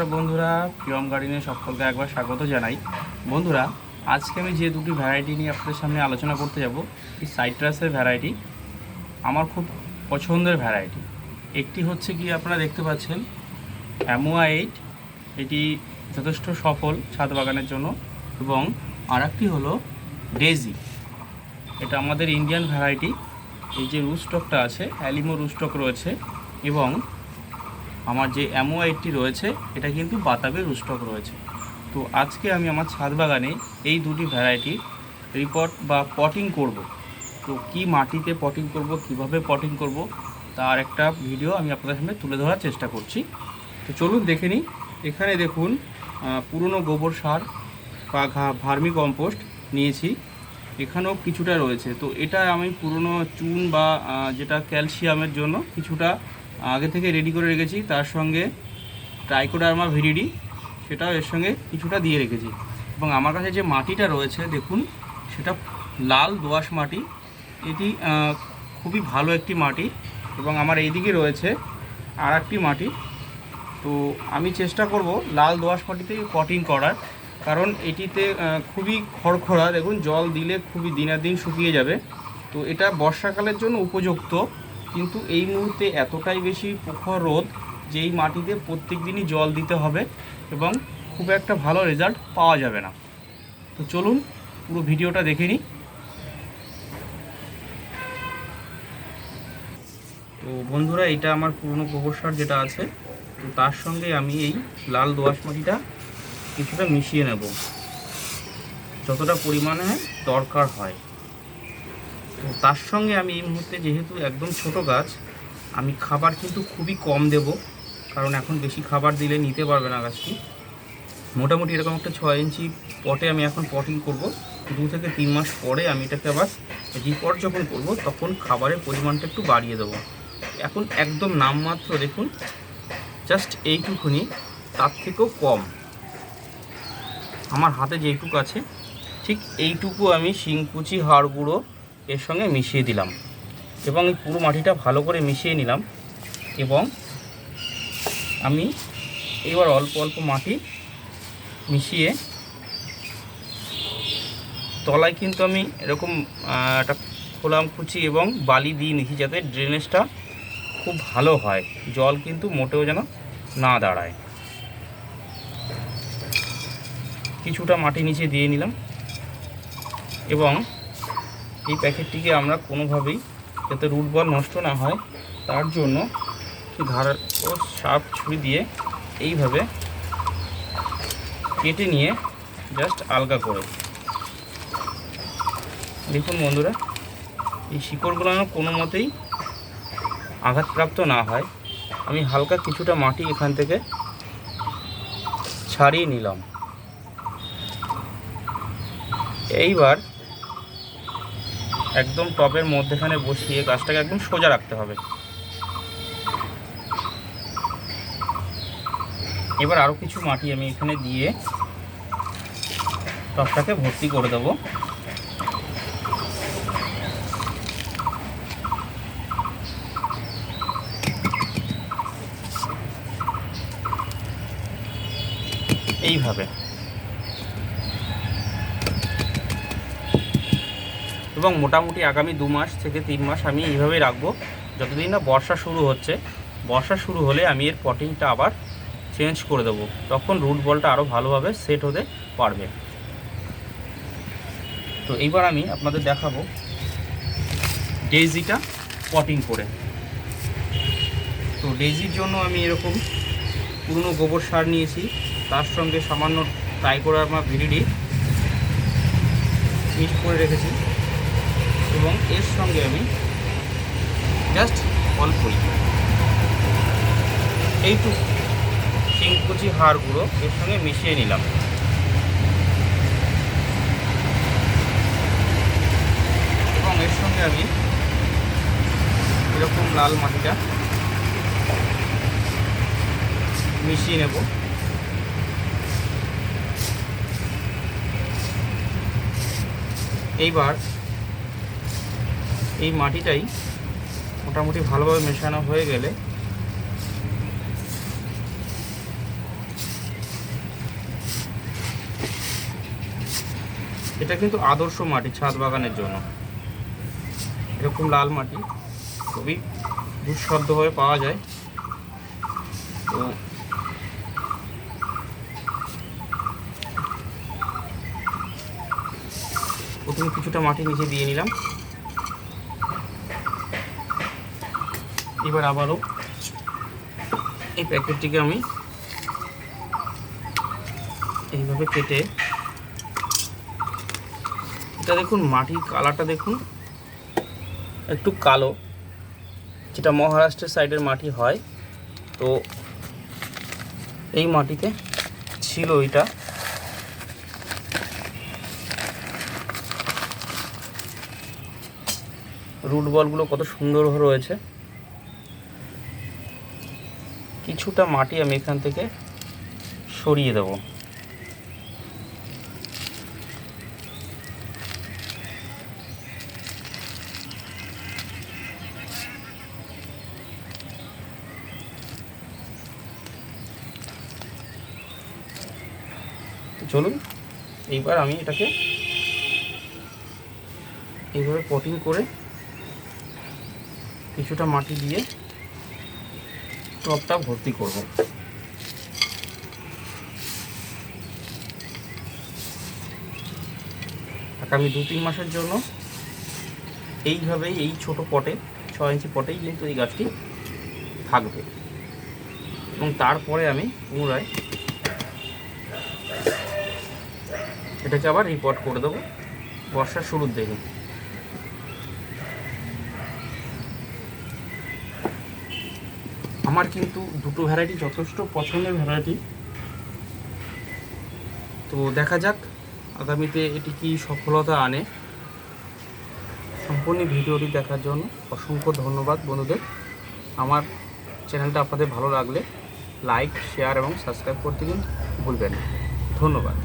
আর বন্ধুরা, প্রিয়ম গার্ডেনে সকলকে একবার স্বাগত জানাই। বন্ধুরা, আজকে আমি যে দুটি ভ্যারাইটি নিয়ে আপনাদের সামনে আলোচনা করতে যাব, এই সাইট্রাসের ভ্যারাইটি আমার খুব পছন্দের ভ্যারাইটি একটি হচ্ছে কি আপনারা দেখতে পাচ্ছেন অ্যামোয়া এইট এটি যথেষ্ট সফল ছাদ বাগানের জন্য, এবং আর একটি হলো ডেজি এটা আমাদের ইন্ডিয়ান ভ্যারাইটি এই যে রুস্টকটা আছে অ্যালিমো রুস্টক রয়েছে, এবং আমার যে অ্যামো এইটটি রয়েছে, এটা কিন্তু বাতাবে রুস্টক রয়েছে। তো আজকে আমি আমার ছাদ বাগানে এই দুটি ভ্যারাইটি রিপোর্ট বা পটিং করব। তো কি মাটিতে পটিং করব, কীভাবে পটিং করব, তার একটা ভিডিও আমি আপনাদের সামনে তুলে ধরার চেষ্টা করছি। তো চলুন দেখে নিই। এখানে দেখুন পুরনো গোবর সার বা ঘা- ভার্মি কম্পোস্ট নিয়েছি। এখানেও কিছুটা রয়েছে। তো এটা আমি পুরনো চুন বা যেটা ক্যালসিয়ামের জন্য কিছুটা আগে থেকে রেডি করে রেখেছি। তার সঙ্গে ট্রাইকোডার্মা ভিরিডি সেটাও এর সঙ্গে কিছুটা দিয়ে রেখেছি। এবং আমার কাছে যে মাটিটা রয়েছে, দেখুন, সেটা লাল দোআঁশ মাটি। এটি খুবই ভালো একটি মাটি এবং আমার এইদিকে রয়েছে আর একটি মাটি। তো আমি চেষ্টা করব লাল দোআঁশ মাটিতেই পটিং করার, কারণ এটিতে খুবই খড়খড়া। দেখুন, জল দিলে খুবই দিনাদিন শুকিয়ে যাবে। তো এটা বর্ষাকালের জন্য উপযুক্ত। কিন্তু এই মুহূর্তে এতটাই বেশি প্রখর রোদ যে এই মাটিতে প্রত্যেক দিনই জল দিতে হবে এবং খুব একটা ভালো রেজাল্ট পাওয়া যাবে না। তো চলুন পুরো ভিডিওটা দেখে নিই। তো বন্ধুরা, এটা আমার পুরনো গোবর সার যেটা আছে, তো তার সঙ্গে আমি এই লাল দোআঁশ মাটিটা কিছুটা মিশিয়ে নেব। যতটা পরিমাণে দরকার হয়। তো তার সঙ্গে আমি এই মুহূর্তে যেহেতু একদম ছোট গাছ, আমি খাবার কিন্তু খুবই কম দেব, কারণ এখন বেশি খাবার দিলে নিতে পারবে না গাছটি। মোটামুটি এরকম একটা ছয় ইঞ্চি পটে আমি এখন পটিং করব। দু থেকে তিন মাস পরে আমি এটাকে আবার রিপোর্ট যখন করব, তখন খাবারের পরিমাণটা একটু বাড়িয়ে দেবো। এখন একদম নামমাত্র দেখুন জাস্ট এইটুকুনি, তার থেকেও কম। আমার হাতে যেইটুকু আছে, ঠিক এইটুকু আমি শিংকুচি হাড় গুঁড়ো এর সঙ্গে মিশিয়ে দিলাম। এবং এই পুরো মাটিটা ভালো করে মিশিয়ে নিলাম এবং আমি এবার অল্প অল্প মাটি মিশিয়ে তলায় কিন্তু আমি এরকম একটা খোলাম কুচি এবং বালি দিয়ে নিচ্ছি যাতে ড্রেনেজটা খুব ভালো হয়। জল কিন্তু মোটেও যেন না দাঁড়ায়। কিছুটা মাটি নিচে দিয়ে নিলাম এবং এই প্যাকেটটিকে আমরা কোনোভাবেই যাতে রুট বল নষ্ট না হয়, তার জন্য ধার ও সাপ ছুরি দিয়ে এইভাবে কেটে নিয়ে জাস্ট আলগা করে। দেখুন বন্ধুরা, এই শিকড়গুলো যেন কোনো মতেই আঘাতপ্রাপ্ত না হয়। আমি হালকা কিছুটা মাটি এখান থেকে ছাড়িয়ে নিলাম। এইবার একদম টবের মধ্যেখানে বসিয়ে গাছটাকে একদম সোজা রাখতে হবে। এবার আরও কিছু মাটি আমি এখানে দিয়ে টবটাকে ভর্তি করে দেবো। এইভাবে। এবং মোটামুটি আগামী দু মাস থেকে তিন মাস আমি এইভাবেই রাখব। যতদিন না বর্ষা শুরু হচ্ছে, বর্ষা শুরু হলে আমি এর পটিংটা আবার চেঞ্জ করে দেবো। তখন রুট বলটা আরও ভালোভাবে সেট হতে পারবে। তো এইবার আমি আপনাদের দেখাবো ডেজিটা পটিং করে। তো ডেজির জন্য আমি এরকম পুরনো গোবর সার নিয়েছি। তার সঙ্গে সামান্য টাইকোরামা ভিরিডি মিক্স করে রেখেছি। এবং এর সঙ্গে আমি জাস্ট অল্পই এইটুকু শিংকুচি হাড়গুলো এর সঙ্গে মিশিয়ে নিলাম। এবং এর সঙ্গে আমি এরকম লাল মাটিটা মিশিয়ে নেব। এইবার এই মাটিটাই মোটামুটি ভালোভাবে মেশানো হয়ে গেলে এটা কিন্তু আদর্শ মাটি ছাদ বাগানের জন্য। এরকম লাল মাটি, খুবই দুঃসাধ্যভাবে পাওয়া যায়। তো প্রথমে কিছুটা মাটি নিচে দিয়ে নিলাম। এবার আবারও এই প্যাকেটটিকে আমি এইভাবে কেটে এটা দেখুন, মাটির কালারটা দেখুন, একটু কালো, যেটা মহারাষ্ট্রের সাইডের মাটি হয়। তো এই মাটিতে ছিল এটা। রুট বলগুলো কত সুন্দরভাবে রয়েছে। কিছুটা মাটি আমি এখান থেকে সরিয়ে দেব। চলুন, এইবার আমি এটাকে এইভাবে পটিং করে কিছুটা মাটি দিয়ে টবটা ভর্তি করব। আগামী দু তিন মাসের জন্য এইভাবেই এই ছোট পটে ছ ইঞ্চি পটেই কিন্তু এই গাছটি থাকবে। এবং তারপরে আমি পুনরায় এটাকে আবার রিপোর্ট করে দেবো। বর্ষার শুরুর দিকে। আমার কিন্তু দুটো ভ্যারাইটি যথেষ্ট পছন্দের ভ্যারাইটি তো দেখা যাক, আগামীতে এটি কি সফলতা আনে। সম্পূর্ণ ভিডিওটি দেখার জন্য অসংখ্য ধন্যবাদ বন্ধুদের। আমার চ্যানেলটা আপনাদের ভালো লাগলে লাইক শেয়ার এবং সাবস্ক্রাইব করতে কিন্তু ভুলবেন না। ধন্যবাদ।